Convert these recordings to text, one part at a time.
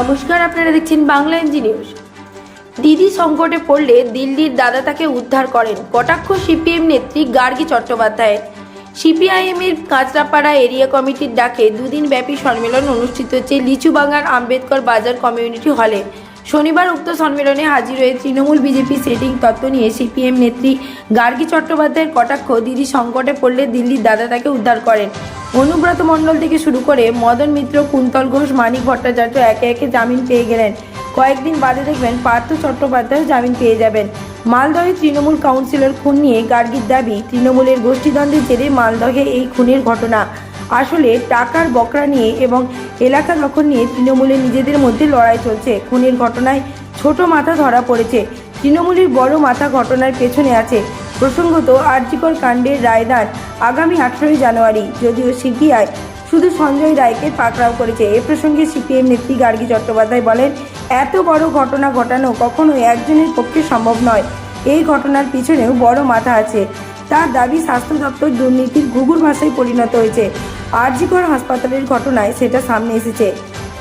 নমস্কার, আপনারা দেখছেন বাংলা এনজি নিউজ। দিদি সংকটে পড়লে দিল্লির দাদা তাকে উদ্ধার করেন। কটাক্ষ সিপিএম নেত্রী গার্গী চট্টোপাধ্যায়ের সিপিআইএমের কাঁচরাপাড়া এরিয়া কমিটির ডাকে দুদিন ব্যাপী সম্মেলন অনুষ্ঠিত হচ্ছে লিচুবাঙ্গার আম্বেদকর বাজার কমিউনিটি হলে। শনিবার উক্ত সম্মেলনে হাজির হয়ে তৃণমূল বিজেপি সেটিং তত্ত্ব নিয়ে সিপিএম নেত্রী গার্গী চট্টোপাধ্যায়ের কটাক্ষ দিদি সংকটে পড়লে দিল্লির দাদা তাকে উদ্ধার করেন। অনুব্রত মণ্ডল থেকে শুরু করে মদন মিত্র, কুন্তল ঘোষ, মানিক ভট্টাচার্য একে একে জামিন পেয়ে গেলেন। কয়েকদিন বাদে দেখবেন পার্থ চট্টোপাধ্যায় জামিন পেয়ে যাবেন। মালদহে তৃণমূল কাউন্সিলর খুন নিয়ে গার্গীর দাবি, তৃণমূলের গোষ্ঠীদ্বন্দ্বের জেরে মালদহে এই খুনের ঘটনা। আসলে টাকার বকরা নিয়ে এবং এলাকা দখল নিয়ে তৃণমূলের নিজেদের মধ্যে লড়াই চলছে। খুনের ঘটনায় ছোট মাথা ধরা পড়েছে। তৃণমূলের বড় মাথা ঘটনার পেছনে আছে। প্রসঙ্গত আর্জিকর কাণ্ডের রায়দান আগামী আঠেরোই জানুয়ারি, যদিও সিপিআই শুধু সঞ্জয় রায়কে পাকড়াও করেছে। এ প্রসঙ্গে সিপিএম নেত্রী গার্গী চট্টোপাধ্যায় বলেন, এত বড় ঘটনা ঘটানো কখনোই একজনের পক্ষে সম্ভব নয়। এই ঘটনার পিছনেও বড় মাথা আছে। তার দাবি স্বাস্থ্য দপ্তর দুর্নীতির ঘুঘুর ভাষায় পরিণত হয়েছে। আরজিকর হাসপাতালের ঘটনায় সেটা সামনে এসেছে।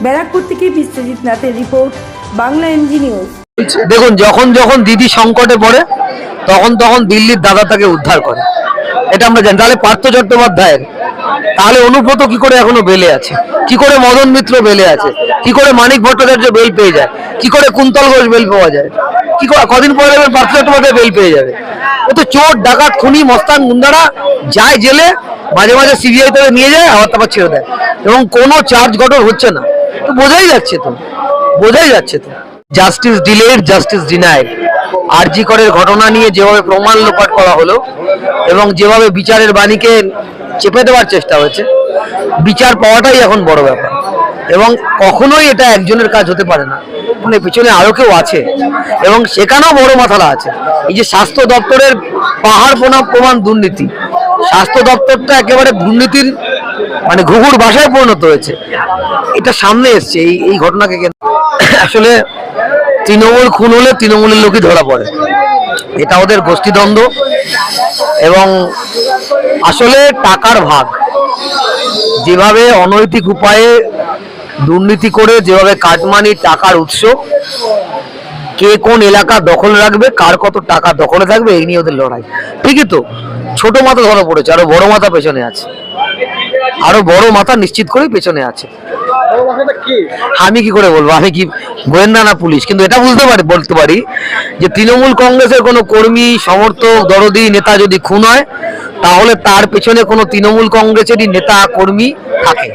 ব্যারাকপুর থেকে বিশ্বজিৎ নাথের রিপোর্ট, বাংলা এমজি নিউজ দেখুন, যখন যখন দিদি সংকটে পড়ে, তখন তখন দিল্লির দাদা তাকে উদ্ধার করে। এটা আমরা জানি। তাহলে পার্থ চট্টোপাধ্যায়ের। তাহলে অনুব্রত কি করে এখনও বেলে আছে? কি করে মদন মিত্র বেলে আছে? কি করে মানিক ভট্টাচার্য বেল পেয়ে যায়? কি করে কুন্তল ঘোষ বেল পাওয়া যায়? কি করে কদিন পরে পার্থ চট্টোপাধ্যায় বেল পেয়ে যাবে? ও তো চোর, ডাকাত, খুনি, মস্তান, গুন্ডারা, যায় জেলে মাঝে মাঝে সিবিআই থেকে নিয়ে যায়, আবার তারপর ছেড়ে দেয়। এবং কোনো চার্জ গঠন হচ্ছে না। তো বোঝাই যাচ্ছে তো। বোঝাই যাচ্ছে তো। Justice delayed justice denied RG করের ঘটনা নিয়ে যেভাবে প্রমাণ লোপাট করা হলো, এবং যেভাবে বিচারের বাণীকে চেপে দেওয়ার চেষ্টা হয়েছে, বিচার পাওয়াটাই এখন বড় ব্যাপার। এবং কখনোই এটা একজনের কাজ হতে পারে না। মানে পিছনে আরও কেউ আছে। এবং সেখানেও বড় মাথালা আছে। এই যে স্বাস্থ্য দপ্তরের পাহাড় প্রমাণ প্রমাণ দুর্নীতি। স্বাস্থ্য দপ্তরটা একেবারে দুর্নীতির মানে ঘুঘুর বাসায় পরিণত হয়েছে। এটা সামনে এসছে, এই এই ঘটনাকে আসলে তৃণমূল খুন হলে তৃণমূলের লোকই ধরা পড়ে। এটা ওদের গোষ্ঠীদ্বন্দ্ব। এবং আসলে টাকার ভাগ। যেভাবে অনৈতিক উপায়ে দুর্নীতি করে, যেভাবে কাটমানি টাকার উৎস কে কোন এলাকা দখল রাখবে, কার কত টাকা দখলে থাকবে, এই নিয়ে ওদের লড়াই। ঠিকই তো, ছোট মাথা ধরা পড়েছে, আরও বড় মাথা পেছনে আছে। আরও বড় মাথা নিশ্চিত করেই পেছনে আছে। আমি কি করে বলব, আমি কি গোয়েন্দা না পুলিশ? কিন্তু এটা বুঝতে পারি, বলতে পারি যে তৃণমূল কংগ্রেসের কোনো কর্মী, সমর্থক, দরদি, নেতা যদি খুন হয়, তাহলে তার পেছনে কোনো তৃণমূল কংগ্রেসেরই নেতা, কর্মী থাকে।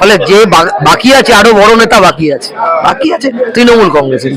ফলে যে বাকি আছে আরও বড় নেতা বাকি আছে। বাকি আছে তৃণমূল কংগ্রেসের।